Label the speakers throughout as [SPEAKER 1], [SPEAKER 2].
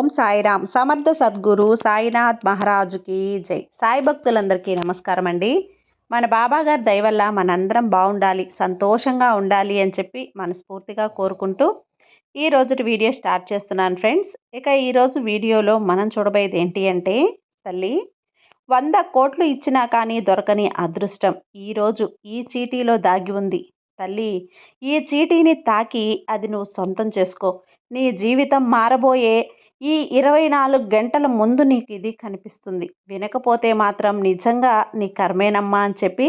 [SPEAKER 1] ఓం సాయిరామ్. సమర్థ సద్గురు సాయినాథ్ మహారాజుకి జై. సాయి భక్తులందరికీ నమస్కారం అండి మన బాబా దయవల్ల మనందరం బాగుండాలి సంతోషంగా ఉండాలి అని చెప్పి మనస్ఫూర్తిగా కోరుకుంటూ ఈ రోజు వీడియో స్టార్ట్ చేస్తున్నాను ఫ్రెండ్స్. ఇక ఈరోజు వీడియోలో మనం చూడబోయేది ఏంటి అంటే తల్లి వంద కోట్లు ఇచ్చినా కానీ దొరకని అదృష్టం ఈరోజు ఈ చీటీలో దాగి ఉంది. తల్లి ఈ చీటీని తాకి అది నువ్వు సొంతం చేసుకో. నీ జీవితం మారబోయే ఈ ఇరవై నాలుగు గంటల ముందు నీకు ఇది కనిపిస్తుంది. వినకపోతే మాత్రం నిజంగా నీ కర్మేనమ్మా అని చెప్పి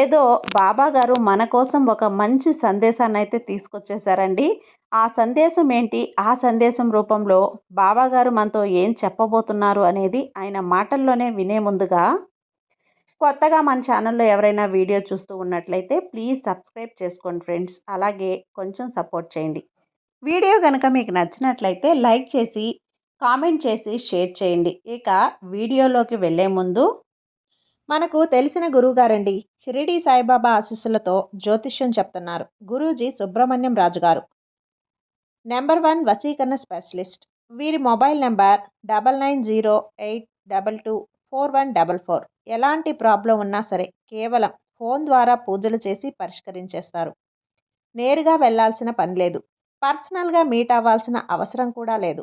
[SPEAKER 1] ఏదో బాబా గారు మన కోసం ఒక మంచి సందేశాన్ని అయితే తీసుకొచ్చేసారండి ఆ సందేశం ఏంటి? ఆ సందేశం రూపంలో బాబా గారు మనతో ఏం చెప్పబోతున్నారు అనేది ఆయన మాటల్లోనే వినే ముందుగా కొత్తగా మన ఛానల్లో ఎవరైనా వీడియో చూస్తూ ఉన్నట్లయితే ప్లీజ్ సబ్స్క్రైబ్ చేసుకోండి ఫ్రెండ్స్. అలాగే కొంచెం సపోర్ట్ చేయండి. వీడియో కనుక మీకు నచ్చినట్లయితే లైక్ చేసి కామెంట్ చేసి షేర్ చేయండి. ఇక వీడియోలోకి వెళ్ళే ముందు మనకు తెలిసిన గురువుగారండి. షిరిడి సాయిబాబా ఆశీస్సులతో జ్యోతిష్యం చెప్తున్నారు. గురూజీ సుబ్రహ్మణ్యం రాజు గారు. నెంబర్ వన్ వసీకరణ స్పెషలిస్ట్. వీరి mobile number double nine zero eight double two four one double four. ఎలాంటి ప్రాబ్లం ఉన్నా సరే కేవలం ఫోన్ ద్వారా పూజలు చేసి పరిష్కరించేస్తారు. నేరుగా వెళ్ళాల్సిన పని లేదు. పర్సనల్గా మీట్ అవ్వాల్సిన అవసరం కూడా లేదు.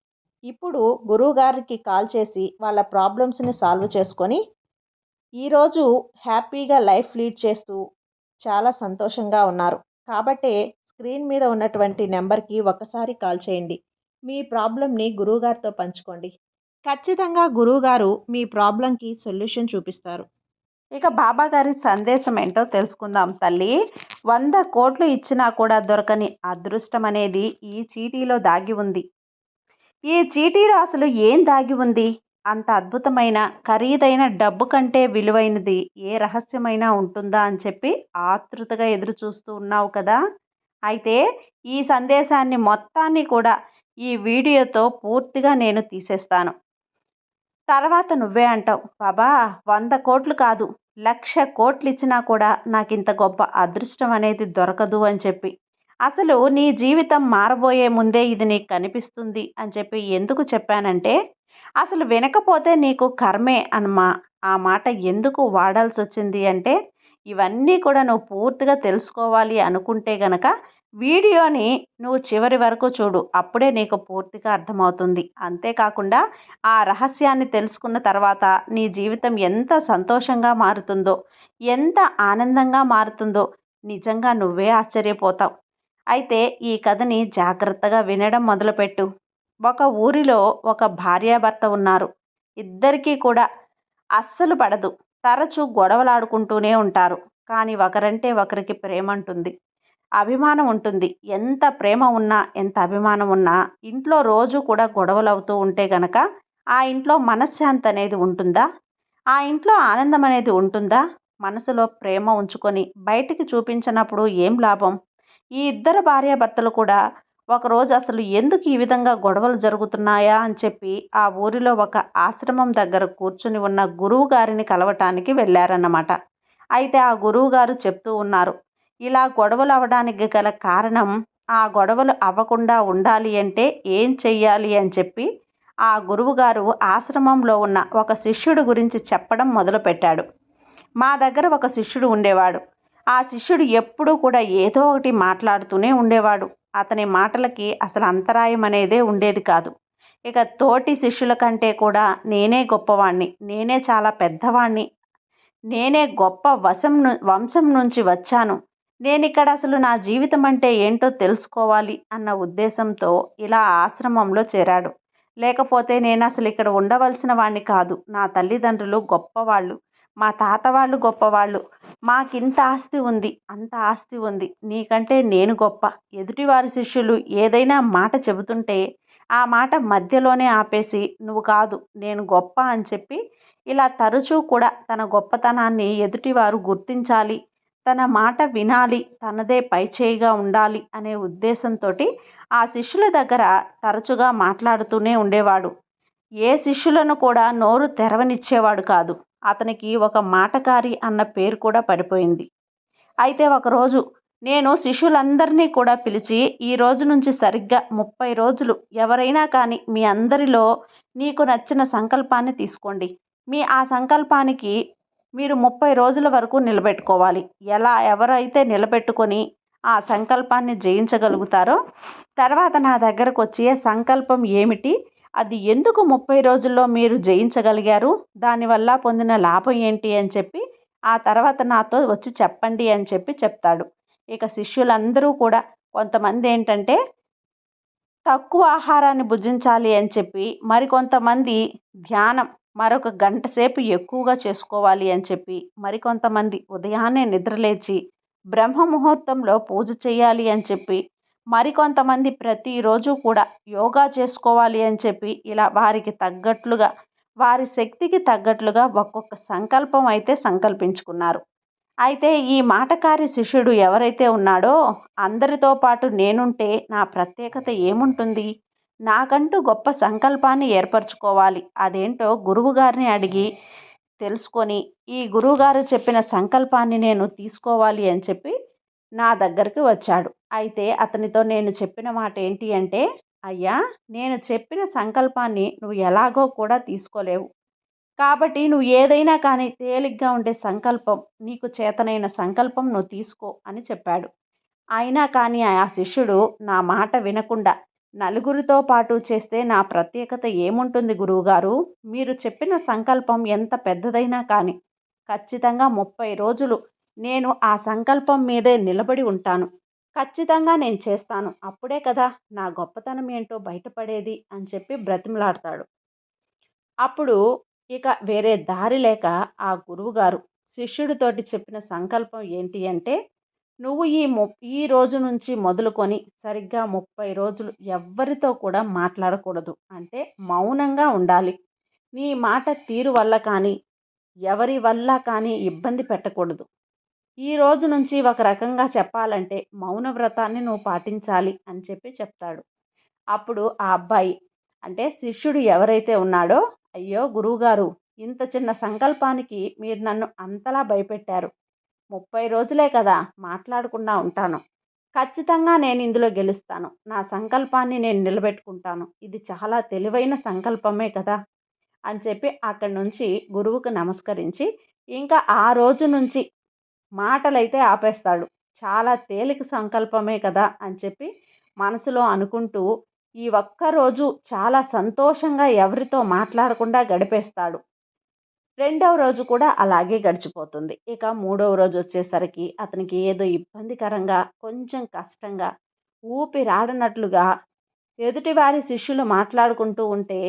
[SPEAKER 1] ఇప్పుడు గురువుగారికి కాల్ చేసి వాళ్ళ ప్రాబ్లమ్స్ని సాల్వ్ చేసుకొని ఈరోజు హ్యాపీగా లైఫ్ లీడ్ చేస్తూ చాలా సంతోషంగా ఉన్నారు. కాబట్టే స్క్రీన్ మీద ఉన్నటువంటి నెంబర్కి ఒకసారి కాల్ చేయండి. మీ ప్రాబ్లమ్ని గురువుగారితో పంచుకోండి. ఖచ్చితంగా గురువుగారు మీ ప్రాబ్లంకి సొల్యూషన్ చూపిస్తారు. ఇక బాబా గారి సందేశం ఏంటో తెలుసుకుందాం తల్లి. వంద కోట్లు ఇచ్చినా కూడా దొరకని అదృష్టం అనేది ఈ చీటీలో దాగి ఉంది. ఈ చీటీలో అసలు ఏం దాగి ఉంది? అంత అద్భుతమైన ఖరీదైన డబ్బు కంటే విలువైనది ఏ రహస్యమైనా ఉంటుందా అని చెప్పి ఆతృతగా ఎదురు చూస్తూ ఉన్నావు కదా? అయితే ఈ సందేశాన్ని మొత్తాన్ని కూడా ఈ వీడియోతో పూర్తిగా నేను తీసేస్తాను. తర్వాత నువ్వే అంటావు బాబా వంద కోట్లు కాదు లక్ష కోట్లు ఇచ్చినా కూడా నాకు ఇంత గొప్ప అదృష్టం అనేది దొరకదు అని చెప్పి. అసలు నీ జీవితం మారబోయే ముందే ఇది నీకు కనిపిస్తుంది అని చెప్పి ఎందుకు చెప్పానంటే అసలు వినకపోతే నీకు కర్మే అన్నమా ఆ మాట ఎందుకు వాడాల్సి వచ్చింది అంటే ఇవన్నీ కూడా నువ్వు పూర్తిగా తెలుసుకోవాలి అనుకుంటే గనక వీడియోని నువ్వు చివరి వరకు చూడు అప్పుడే నీకు పూర్తిగా అర్థమవుతుంది. అంతేకాకుండా ఆ రహస్యాన్ని తెలుసుకున్న తర్వాత నీ జీవితం ఎంత సంతోషంగా మారుతుందో ఎంత ఆనందంగా మారుతుందో నిజంగా నువ్వే ఆశ్చర్యపోతావు. అయితే ఈ కథని జాగ్రత్తగా వినడం మొదలుపెట్టు. ఒక ఊరిలో ఒక భార్యాభర్త ఉన్నారు. ఇద్దరికీ కూడా అస్సలు పడదు. తరచూ గొడవలాడుకుంటూనే ఉంటారు. కానీ ఒకరంటే ఒకరికి ప్రేమ ఉంటుంది. అభిమానం ఉంటుంది. ఎంత ప్రేమ ఉన్నా ఎంత అభిమానం ఉన్నా ఇంట్లో రోజు కూడా గొడవలు అవుతూ ఉంటే గనక ఆ ఇంట్లో మనశ్శాంతి అనేది ఉంటుందా? ఆ ఇంట్లో ఆనందం అనేది ఉంటుందా? మనసులో ప్రేమ ఉంచుకొని బయటికి చూపించినప్పుడు ఏం లాభం? ఈ ఇద్దరు భార్యాభర్తలు కూడా ఒకరోజు అసలు ఎందుకు ఈ విధంగా గొడవలు జరుగుతున్నాయా అని చెప్పి ఆ ఊరిలో ఒక ఆశ్రమం దగ్గర కూర్చుని ఉన్న గురువు గారిని కలవటానికి వెళ్ళారన్నమాట. అయితే ఆ గురువు గారు చెప్తూ ఉన్నారు ఇలా గొడవలు అవడానికి గల కారణం ఆ గొడవలు అవ్వకుండా ఉండాలి అంటే ఏం చెయ్యాలి? అని చెప్పి ఆ గురువుగారు ఆశ్రమంలో ఉన్న ఒక శిష్యుడు గురించి చెప్పడం మొదలుపెట్టాడు. మా దగ్గర ఒక శిష్యుడు ఉండేవాడు. ఆ శిష్యుడు ఎప్పుడూ కూడా ఏదో ఒకటి మాట్లాడుతూనే ఉండేవాడు. అతని మాటలకి అసలు అంతరాయం అనేదే ఉండేది కాదు. ఇక తోటి శిష్యుల కంటే కూడా నేనే గొప్పవాణ్ణి నేనే చాలా పెద్దవాణ్ణి నేనే గొప్ప వశం వంశం నుంచి వచ్చాను. నేను ఇక్కడ అసలు నా జీవితం అంటే ఏంటో తెలుసుకోవాలి అన్న ఉద్దేశంతో ఇలా ఆశ్రమంలో చేరాడు. లేకపోతే నేను అసలు ఇక్కడ ఉండవలసిన వాణ్ణి కాదు. నా తల్లిదండ్రులు గొప్పవాళ్ళు మా తాత వాళ్ళు గొప్పవాళ్ళు మాకింత ఆస్తి ఉంది అంత ఆస్తి ఉంది నీకంటే నేను గొప్ప. ఎదుటివారి శిష్యులు ఏదైనా మాట చెబుతుంటే ఆ మాట మధ్యలోనే ఆపేసి నువ్వు కాదు నేను గొప్ప అని చెప్పి ఇలా తరచూ కూడా తన గొప్పతనాన్ని ఎదుటివారు గుర్తించాలి తన మాట వినాలి తనదే పైచేయిగా ఉండాలి అనే ఉద్దేశంతో ఆ శిష్యుల దగ్గర తరచుగా మాట్లాడుతూనే ఉండేవాడు. ఏ శిష్యులను కూడా నోరు తెరవనిచ్చేవాడు కాదు. అతనికి ఒక మాటకారి అన్న పేరు కూడా పడిపోయింది. అయితే ఒకరోజు నేను శిష్యులందరినీ కూడా పిలిచి ఈ రోజు నుంచి సరిగ్గా ముప్పై రోజులు ఎవరైనా కానీ మీ అందరిలో నీకు నచ్చిన సంకల్పాన్ని తీసుకోండి. మీ ఆ సంకల్పానికి మీరు ముప్పై రోజుల వరకు నిలబెట్టుకోవాలి. ఎలా ఎవరైతే నిలబెట్టుకొని ఆ సంకల్పాన్ని జయించగలుగుతారో తర్వాత నా దగ్గరకు వచ్చి సంకల్పం ఏమిటి? అది ఎందుకు ముప్పై రోజుల్లో మీరు జయించగలిగారు? దానివల్ల పొందిన లాభం ఏంటి అని చెప్పి ఆ తర్వాత నాతో వచ్చి చెప్పండి అని చెప్పి చెప్తాడు. ఇక శిష్యులందరూ కూడా కొంతమంది ఏంటంటే తక్కువ ఆహారాన్ని భుజించాలి అని చెప్పి మరికొంతమంది ధ్యానం మరొక గంట సేపు ఎక్కువగా చేసుకోవాలి అని చెప్పి మరికొంతమంది ఉదయాన్నే నిద్రలేచి బ్రహ్మ ముహూర్తంలో పూజ చేయాలి అని చెప్పి మరికొంతమంది ప్రతిరోజు కూడా యోగా చేసుకోవాలి అని చెప్పి ఇలా వారికి తగ్గట్లుగా వారి శక్తికి తగ్గట్లుగా ఒక్కొక్క సంకల్పం అయితే సంకల్పించుకున్నారు. అయితే ఈ మాటకారి శిష్యుడు ఎవరైతే ఉన్నాడో అందరితో పాటు నేనుంటే నా ప్రత్యేకత ఏముంటుంది? నాకంటూ గొప్ప సంకల్పాన్ని ఏర్పరచుకోవాలి. అదేంటో గురువుగారిని అడిగి తెలుసుకొని ఈ గురువుగారు చెప్పిన సంకల్పాన్ని నేను తీసుకోవాలి అని చెప్పి నా దగ్గరికి వచ్చాడు. అయితే అతనితో నేను చెప్పిన మాట ఏంటి అంటే అయ్యా నేను చెప్పిన సంకల్పాన్ని నువ్వు ఎలాగో కూడా తీసుకోలేవు. కాబట్టి నువ్వు ఏదైనా కానీ తేలిగ్గా ఉండే సంకల్పం నీకు చేతనైన సంకల్పం నువ్వు తీసుకో అని చెప్పాడు. అయినా కానీ ఆ శిష్యుడు నా మాట వినకుండా నలుగురితో పాటు చేస్తే నా ప్రత్యేకత ఏముంటుంది గురువుగారు? మీరు చెప్పిన సంకల్పం ఎంత పెద్దదైనా కానీ ఖచ్చితంగా ముప్పై రోజులు నేను ఆ సంకల్పం మీదే నిలబడి ఉంటాను. ఖచ్చితంగా నేను చేస్తాను. అప్పుడే కదా నా గొప్పతనం ఏంటో బయటపడేది అని చెప్పి బ్రతిమలాడతాడు. అప్పుడు ఇక వేరే దారి లేక ఆ గురువుగారు శిష్యుడితోటి చెప్పిన సంకల్పం ఏంటి అంటే నువ్వు ఈ ము ఈ రోజు నుంచి మొదలుకొని సరిగ్గా ముప్పై రోజులు ఎవ్వరితో కూడా మాట్లాడకూడదు. అంటే మౌనంగా ఉండాలి. నీ మాట తీరు వల్ల కానీ ఎవరి వల్ల కానీ ఇబ్బంది పెట్టకూడదు. ఈ రోజు నుంచి ఒక రకంగా చెప్పాలంటే మౌన వ్రతాన్ని నువ్వు పాటించాలి అని చెప్పి చెప్తాడు. అప్పుడు ఆ అబ్బాయి అంటే శిష్యుడు ఎవరైతే ఉన్నాడో అయ్యో గురువుగారు ఇంత చిన్న సంకల్పానికి మీరు నన్ను అంతలా భయపెట్టారు. ముప్పై రోజులే కదా మాట్లాడకుండా ఉంటాను. ఖచ్చితంగా నేను ఇందులో గెలుస్తాను. నా సంకల్పాన్ని నేను నిలబెట్టుకుంటాను. ఇది చాలా తెలివైన సంకల్పమే కదా అని చెప్పి అక్కడి నుంచి గురువుకు నమస్కరించి ఇంకా ఆ రోజు నుంచి మాటలైతే ఆపేస్తాడు. చాలా తేలిక సంకల్పమే కదా అని చెప్పి మనసులో అనుకుంటూ ఈ ఒక్కరోజు చాలా సంతోషంగా ఎవరితో మాట్లాడకుండా గడిపేస్తాడు. రెండవ రోజు కూడా అలాగే గడిచిపోతుంది. ఇక మూడవ రోజు వచ్చేసరికి అతనికి ఏదో ఇబ్బందికరంగా కొంచెం కష్టంగా ఊపిరాడనట్లుగా ఎదుటివారి శిష్యులు మాట్లాడుకుంటూ ఉంటే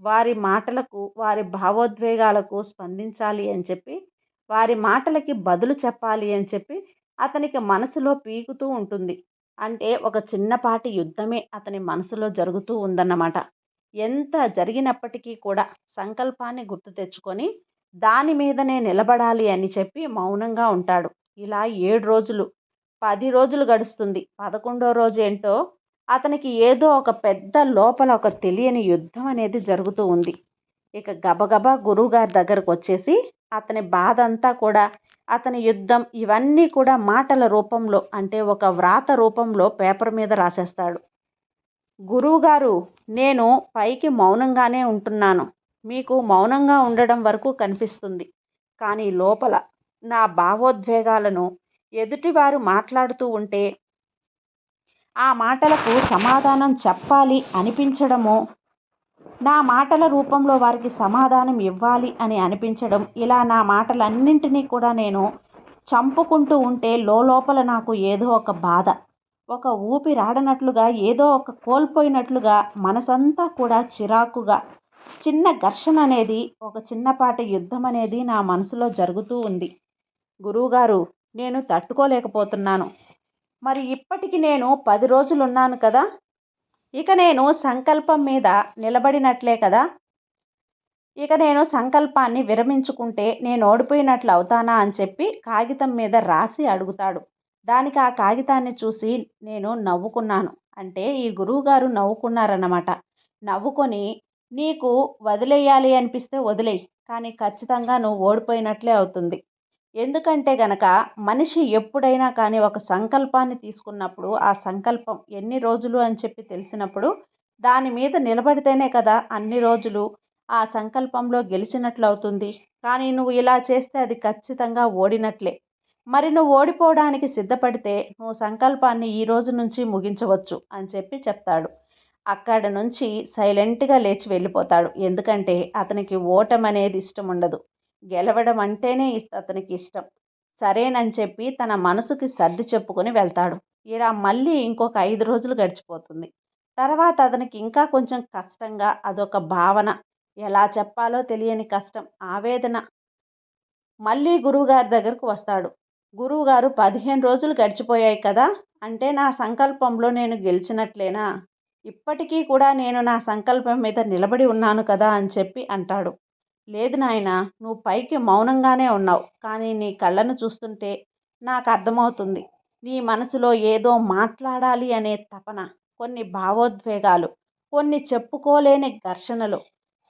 [SPEAKER 1] వారి మాటలకు వారి భావోద్వేగాలకు స్పందించాలి అని చెప్పి వారి మాటలకి బదులు చెప్పాలి అని చెప్పి అతనికి మనసులో పీకుతూ ఉంటుంది. అంటే ఒక చిన్నపాటి యుద్ధమే అతని మనసులో జరుగుతూ ఉందన్నమాట. ఎంత జరిగినప్పటికీ కూడా సంకల్పాన్ని గుర్తు తెచ్చుకొని దాని మీదనే నిలబడాలి అని చెప్పి మౌనంగా ఉంటాడు. ఇలా ఏడు రోజులు పది రోజులు గడుస్తుంది. పదకొండో రోజు ఏంటో అతనికి ఏదో ఒక పెద్ద లోపల ఒక తెలియని యుద్ధం అనేది జరుగుతూ ఉంది. ఇక గబగబా గురువుగారి దగ్గరకు వచ్చేసి అతని బాధ అంతా కూడా అతని యుద్ధం ఇవన్నీ కూడా మాటల రూపంలో అంటే ఒక వ్రాత రూపంలో పేపర్ మీద రాసేస్తాడు. గురువుగారు నేను పైకి మౌనంగానే ఉంటున్నాను. మీకు మౌనంగా ఉండడం వరకు కనిపిస్తుంది. కానీ లోపల నా భావోద్వేగాలను ఎదుటివారు మాట్లాడుతూ ఉంటే ఆ మాటలకు సమాధానం చెప్పాలి అనిపించడమో నా మాటల రూపంలో వారికి సమాధానం ఇవ్వాలి అని అనిపించడం ఇలా నా మాటలన్నింటినీ కూడా నేను చంపుకుంటూ ఉంటే లోపల నాకు ఏదో ఒక బాధ. ఒక ఊపిరాడనట్లుగా ఏదో ఒక కోల్పోయినట్లుగా మనసంతా కూడా చిరాకుగా. చిన్న ఘర్షణ అనేది ఒక చిన్నపాటి యుద్ధం అనేది నా మనసులో జరుగుతూ ఉంది. గురువుగారు నేను తట్టుకోలేకపోతున్నాను. మరి ఇప్పటికి నేను పది రోజులు ఉన్నాను కదా? ఇక నేను సంకల్పం మీద నిలబడినట్లే కదా. ఇక నేను సంకల్పాన్ని విరమించుకుంటే నేను ఓడిపోయినట్లు అవుతానా అని చెప్పి కాగితం మీద రాసి అడుగుతాడు. దానికి ఆ కాగితాన్ని చూసి నేను నవ్వుకున్నాను. అంటే ఈ గురువుగారు నవ్వుకున్నారన్నమాట. నవ్వుకొని నీకు వదిలేయాలి అనిపిస్తే వదిలేయి కానీ ఖచ్చితంగా నువ్వు ఓడిపోయినట్లే అవుతుంది. ఎందుకంటే గనక మనిషి ఎప్పుడైనా కానీ ఒక సంకల్పాన్ని తీసుకున్నప్పుడు ఆ సంకల్పం ఎన్ని రోజులు అని చెప్పి తెలిసినప్పుడు దాని మీద నిలబడితేనే కదా అన్ని రోజులు ఆ సంకల్పంలో గెలిచినట్లు అవుతుంది. కానీ నువ్వు ఇలా చేస్తే అది ఖచ్చితంగా ఓడినట్లే. మరి నువ్వు ఓడిపోవడానికి సిద్ధపడితే నువ్వు సంకల్పాన్ని ఈ రోజు నుంచి ముగించవచ్చు అని చెప్పి చెప్తాడు. అక్కడ నుంచి సైలెంట్గా లేచి వెళ్ళిపోతాడు. ఎందుకంటే అతనికి ఓటం అనేది ఇష్టం ఉండదు గెలవడం అంటేనే అతనికి ఇష్టం. సరేనని చెప్పి తన మనసుకి సర్ది చెప్పుకొని వెళ్తాడు. ఇలా మళ్ళీ ఇంకొక ఐదు రోజులు గడిచిపోతుంది. తర్వాత అతనికి ఇంకా కొంచెం కష్టంగా అదొక భావన. ఎలా చెప్పాలో తెలియని కష్టం ఆవేదన. మళ్ళీ గురువుగారి దగ్గరకు వస్తాడు. గురువుగారు పదిహేను రోజులు గడిచిపోయాయి కదా అంటే నా సంకల్పంలో నేను గెలిచినట్లేనా? ఇప్పటికీ కూడా నేను నా సంకల్పం మీద నిలబడి ఉన్నాను కదా అని చెప్పి అంటాడు. లేదు నాయన నువ్వు పైకి మౌనంగానే ఉన్నావు. కానీ నీ కళ్ళను చూస్తుంటే నాకు అర్థమవుతుంది. నీ మనసులో ఏదో మాట్లాడాలి అనే తపన కొన్ని భావోద్వేగాలు కొన్ని చెప్పుకోలేని ఘర్షణలు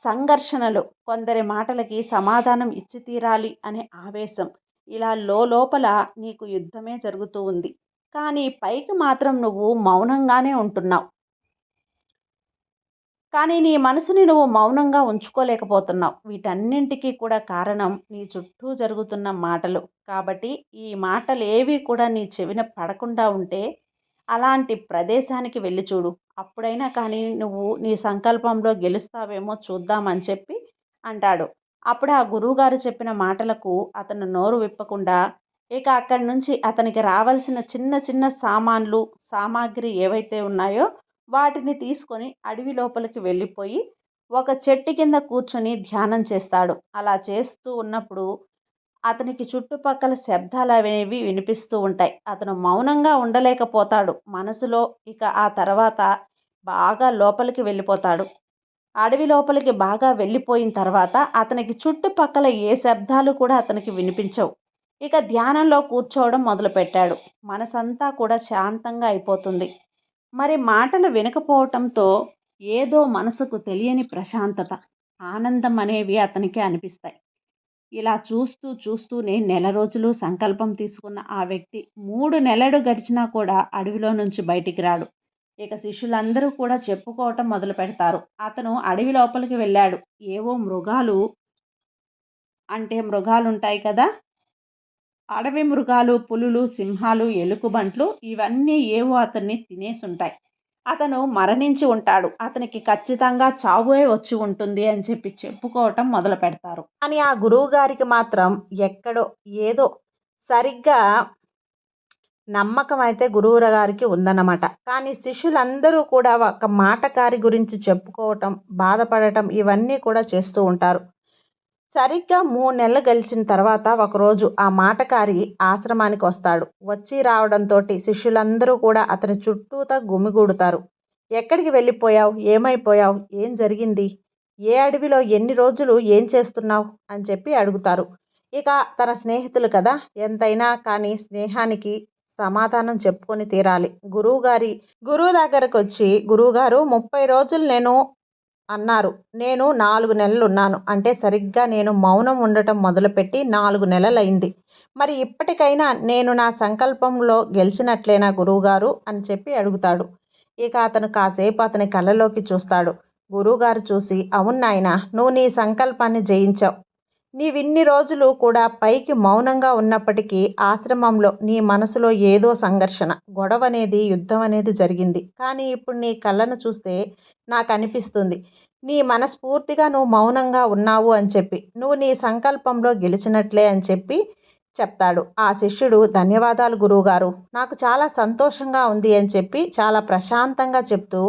[SPEAKER 1] సంఘర్షణలు కొందరి మాటలకి సమాధానం ఇచ్చి తీరాలి అనే ఆవేశం ఇలా లోపల నీకు యుద్ధమే జరుగుతూ ఉంది. కానీ పైకి మాత్రం నువ్వు మౌనంగానే ఉంటున్నావు. కానీ నీ మనసుని నువ్వు మౌనంగా ఉంచుకోలేకపోతున్నావు. వీటన్నింటికీ కూడా కారణం నీ చుట్టూ జరుగుతున్న మాటలు. కాబట్టి ఈ మాటలు ఏవి కూడా నీ చెవిన పడకుండా ఉంటే అలాంటి ప్రదేశానికి వెళ్ళి చూడు. అప్పుడైనా కానీ నువ్వు నీ సంకల్పంలో గెలుస్తావేమో చూద్దామని చెప్పి అంటాడు. అప్పుడు ఆ గురువుగారు చెప్పిన మాటలకు అతను నోరు విప్పకుండా ఇక అక్కడి నుంచి అతనికి రావాల్సిన చిన్న చిన్న సామాన్లు సామాగ్రి ఏవైతే ఉన్నాయో వాటిని తీసుకొని అడవి లోపలికి వెళ్ళిపోయి ఒక చెట్టు కింద కూర్చొని ధ్యానం చేస్తాడు. అలా చేస్తూ ఉన్నప్పుడు అతనికి చుట్టుపక్కల శబ్దాలు అనేవి వినిపిస్తూ ఉంటాయి. అతను మౌనంగా ఉండలేకపోతాడు. మనసులో ఇక ఆ తర్వాత బాగా లోపలికి వెళ్ళిపోతాడు. అడవి లోపలికి బాగా వెళ్ళిపోయిన తర్వాత అతనికి చుట్టుపక్కల ఏ శబ్దాలు కూడా అతనికి వినిపించవు. ఇక ధ్యానంలో కూర్చోవడం మొదలుపెట్టాడు. మనసంతా కూడా శాంతంగా అయిపోతుంది. మరి మాటలు వినకపోవటంతో ఏదో మనసుకు తెలియని ప్రశాంతత ఆనందం అనేవి అతనికి అనిపిస్తాయి. ఇలా చూస్తూ చూస్తూనే నెల రోజులు సంకల్పం తీసుకున్న ఆ వ్యక్తి మూడు నెలలు గడిచినా కూడా అడవిలో నుంచి బయటికి రాడు. ఇక శిష్యులందరూ కూడా చెప్పుకోవటం మొదలు పెడతారు. అతను అడవి లోపలికి వెళ్ళాడు. ఏవో మృగాలు అంటే మృగాలు ఉంటాయి కదా! అడవి మృగాలు పులులు సింహాలు ఎలుకబంట్లు ఇవన్నీ ఏవో అతన్ని తినేసి ఉంటాయి అతను మరణించి ఉంటాడు. అతనికి ఖచ్చితంగా చావే వచ్చి ఉంటుంది అని చెప్పి చెప్పుకోవటం మొదలు పెడతారు. కానీ ఆ గురువు గారికి మాత్రం ఎక్కడో ఏదో సరిగ్గా నమ్మకం అయితే గురువు గారికి ఉందన్నమాట. కానీ శిష్యులందరూ కూడా ఒక మాటకారి గురించి చెప్పుకోవటం బాధపడటం ఇవన్నీ కూడా చేస్తూ ఉంటారు. సరిగ్గా మూడు నెలలు గెలిచిన తర్వాత ఒకరోజు ఆ మాటకారి ఆశ్రమానికి వస్తాడు. వచ్చి రావడంతో శిష్యులందరూ కూడా అతని చుట్టూతా గుమిగూడుతారు. ఎక్కడికి వెళ్ళిపోయావు? ఏమైపోయావు? ఏం జరిగింది? ఏ అడవిలో ఎన్ని రోజులు ఏం చేస్తున్నావు? అని చెప్పి అడుగుతారు. ఇక తన స్నేహితులు కదా? ఎంతైనా కానీ స్నేహానికి సమాధానం చెప్పుకొని తీరాలి. గురువుగారి గురువు దగ్గరకు వచ్చి గురువుగారు ముప్పై రోజులు నేను అన్నారు. నేను నాలుగు నెలలు ఉన్నాను అంటే సరిగ్గా నేను మౌనం ఉండటం మొదలుపెట్టి నాలుగు నెలలైంది మరి ఇప్పటికైనా నేను నా సంకల్పంలో గెలిచినట్లేనా గురువుగారు? అని చెప్పి అడుగుతాడు. ఇక అతను కాసేపు అతని కళ్ళలోకి చూస్తాడు. గురువుగారు చూసి అవును నాయన నువ్వు నీ సంకల్పాన్ని జయించావు. నీవిన్ని రోజులు కూడా పైకి మౌనంగా ఉన్నప్పటికీ ఆశ్రమంలో నీ మనసులో ఏదో సంఘర్షణ గొడవ అనేది యుద్ధం అనేది జరిగింది. కానీ ఇప్పుడు నీ కళ్ళను చూస్తే నాకు అనిపిస్తుంది నీ మనస్ఫూర్తిగా నువ్వు మౌనంగా ఉన్నావు అని చెప్పి నువ్వు నీ సంకల్పంలో గెలిచినట్లే అని చెప్పి చెప్తాడు. ఆ శిష్యుడు ధన్యవాదాలు గురువుగారు. నాకు చాలా సంతోషంగా ఉంది అని చెప్పి చాలా ప్రశాంతంగా చెప్తూ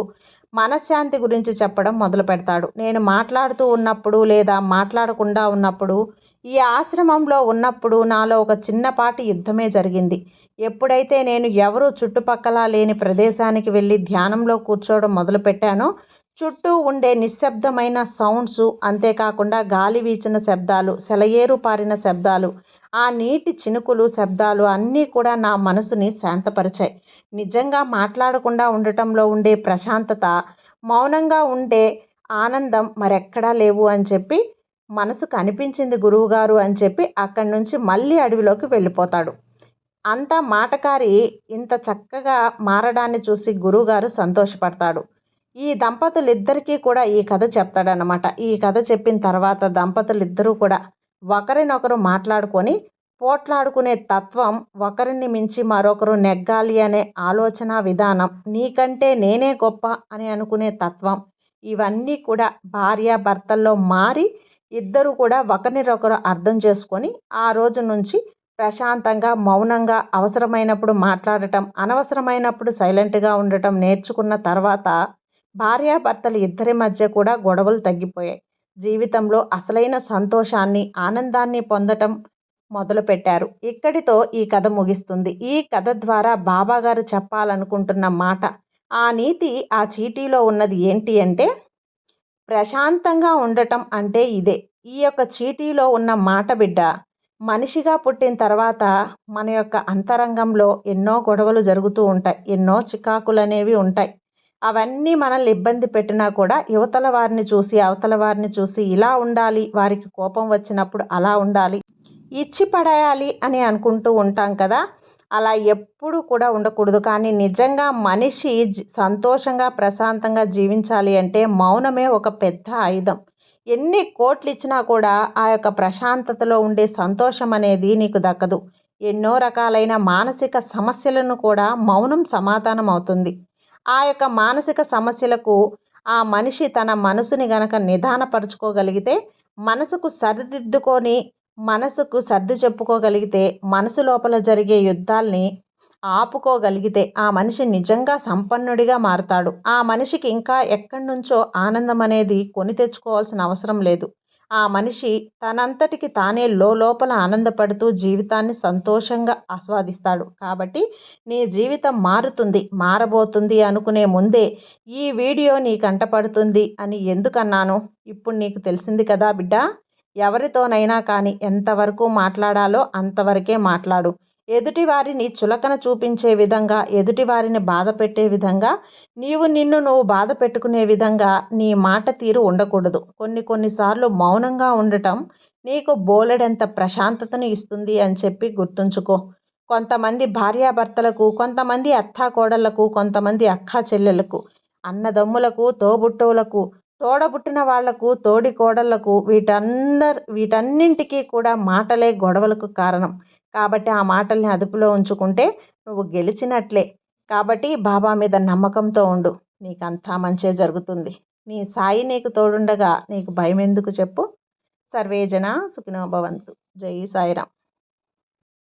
[SPEAKER 1] మనశ్శాంతి గురించి చెప్పడం మొదలు పెడతాడు. నేను మాట్లాడుతూ ఉన్నప్పుడు లేదా మాట్లాడకుండా ఉన్నప్పుడు ఈ ఆశ్రమంలో ఉన్నప్పుడు నాలో ఒక చిన్నపాటి యుద్ధమే జరిగింది. ఎప్పుడైతే నేను ఎవరు చుట్టుపక్కల లేని ప్రదేశానికి వెళ్ళి ధ్యానంలో కూర్చోవడం మొదలుపెట్టానో చుట్టూ ఉండే నిశ్శబ్దమైన సౌండ్స్ అంతేకాకుండా గాలి వీచిన శబ్దాలు సెలయేరు పారిన శబ్దాలు ఆ నీటి చినుకులు శబ్దాలు అన్నీ కూడా నా మనసుని శాంతపరిచాయి. నిజంగా మాట్లాడకుండా ఉండటంలో ఉండే ప్రశాంతత మౌనంగా ఉండే ఆనందం మరెక్కడా లేవు అని చెప్పి మనసుకు అనిపించింది గురువుగారు అని చెప్పి అక్కడి నుంచి మళ్ళీ అడవిలోకి వెళ్ళిపోతాడు. అంత మాటకారి ఇంత చక్కగా మారడాన్ని చూసి గురువుగారు సంతోషపడతాడు. ఈ దంపతులిద్దరికీ కూడా ఈ కథ చెప్తాడనమాట ఈ కథ చెప్పిన తర్వాత దంపతులిద్దరూ కూడా ఒకరినొకరు మాట్లాడుకొని పోట్లాడుకునే తత్వం ఒకరిని మించి మరొకరు నెగ్గాలి అనే ఆలోచన విధానం నీకంటే నేనే గొప్ప అని అనుకునే తత్వం ఇవన్నీ కూడా భార్య భర్తల్లో మారి ఇద్దరు కూడా ఒకరినొకరు అర్థం చేసుకొని ఆ రోజు నుంచి ప్రశాంతంగా మౌనంగా అవసరమైనప్పుడు మాట్లాడటం అనవసరమైనప్పుడు సైలెంట్గా ఉండటం నేర్చుకున్న తర్వాత భార్యాభర్తలు ఇద్దరి మధ్య కూడా గొడవలు తగ్గిపోయాయి. జీవితంలో అసలైన సంతోషాన్ని ఆనందాన్ని పొందటం మొదలుపెట్టారు. ఇక్కడితో ఈ కథ ముగిస్తుంది. ఈ కథ ద్వారా బాబాగారు చెప్పాలనుకుంటున్న మాట ఆ నీతి ఆ చీటీలో ఉన్నది ఏంటి అంటే ప్రశాంతంగా ఉండటం అంటే ఇదే. ఈ యొక్క చీటీలో ఉన్న మాట బిడ్డ మనిషిగా పుట్టిన తర్వాత మన యొక్క అంతరంగంలో ఎన్నో గొడవలు జరుగుతూ ఉంటాయి. ఎన్నో చికాకులు అనేవి ఉంటాయి. అవన్నీ మనల్ని ఇబ్బంది పెట్టినా కూడా యువతల వారిని చూసి అవతల వారిని చూసి ఇలా ఉండాలి వారికి కోపం వచ్చినప్పుడు అలా ఉండాలి ఇచ్చి పడేయాలి అని అనుకుంటూ ఉంటాం కదా. అలా ఎప్పుడు కూడా ఉండకూడదు. కానీ నిజంగా మనిషి సంతోషంగా ప్రశాంతంగా జీవించాలి అంటే మౌనమే ఒక పెద్ద ఆయుధం. ఎన్ని కోట్లు ఇచ్చినా కూడా ఆ యొక్క ప్రశాంతతలో ఉండే సంతోషం అనేది నీకు దక్కదు. ఎన్నో రకాలైన మానసిక సమస్యలను కూడా మౌనం సమాధానం అవుతుంది. ఆ యొక్క మానసిక సమస్యలకు ఆ మనిషి తన మనసుని గనక నిదానపరుచుకోగలిగితే మనసుకు సరిదిద్దుకొని మనసుకు సర్ది చెప్పుకోగలిగితే మనసు లోపల జరిగే యుద్ధాల్ని ఆపుకోగలిగితే ఆ మనిషి నిజంగా సంపన్నుడిగా మారుతాడు. ఆ మనిషికి ఇంకా ఎక్కడి నుంచో ఆనందం అనేది కొని తెచ్చుకోవాల్సిన అవసరం లేదు. ఆ మనిషి తనంతటికి తానే లోపల ఆనందపడుతూ జీవితాన్ని సంతోషంగా ఆస్వాదిస్తాడు. కాబట్టి నీ జీవితం మారుతుంది మారబోతుంది అనుకునే ముందే ఈ వీడియో నీ కంటపడుతుంది అని ఎందుకన్నాను? ఇప్పుడు నీకు తెలిసింది కదా బిడ్డ! ఎవరితోనైనా కానీ ఎంతవరకు మాట్లాడాలో అంతవరకే మాట్లాడు. ఎదుటివారిని చులకన చూపించే విధంగా ఎదుటివారిని బాధ పెట్టే విధంగా నీవు నిన్ను నువ్వు బాధ పెట్టుకునే విధంగా నీ మాట తీరు ఉండకూడదు. కొన్ని కొన్నిసార్లు మౌనంగా ఉండటం నీకు బోలెడంత ప్రశాంతతను ఇస్తుంది అని చెప్పి గుర్తుంచుకో. కొంతమంది భార్యాభర్తలకు కొంతమంది అత్తాకోడళ్ళకు కొంతమంది అక్కా చెల్లెలకు అన్నదమ్ములకు తోబుట్టువులకు తోడబుట్టిన వాళ్ళకు తోడి కోడళ్ళకు వీటందర్ వీటన్నింటికీ కూడా మాటలే గొడవలకు కారణం. కాబట్టి ఆ మాటల్ని అదుపులో ఉంచుకుంటే నువ్వు గెలిచినట్లే. కాబట్టి బాబా మీద నమ్మకంతో ఉండు. నీకంతా మంచే జరుగుతుంది. నీ సాయి నీకు తోడుండగా నీకు భయం ఎందుకు చెప్పు సర్వేజన సుఖినోభవంతు జై సాయిరామ్.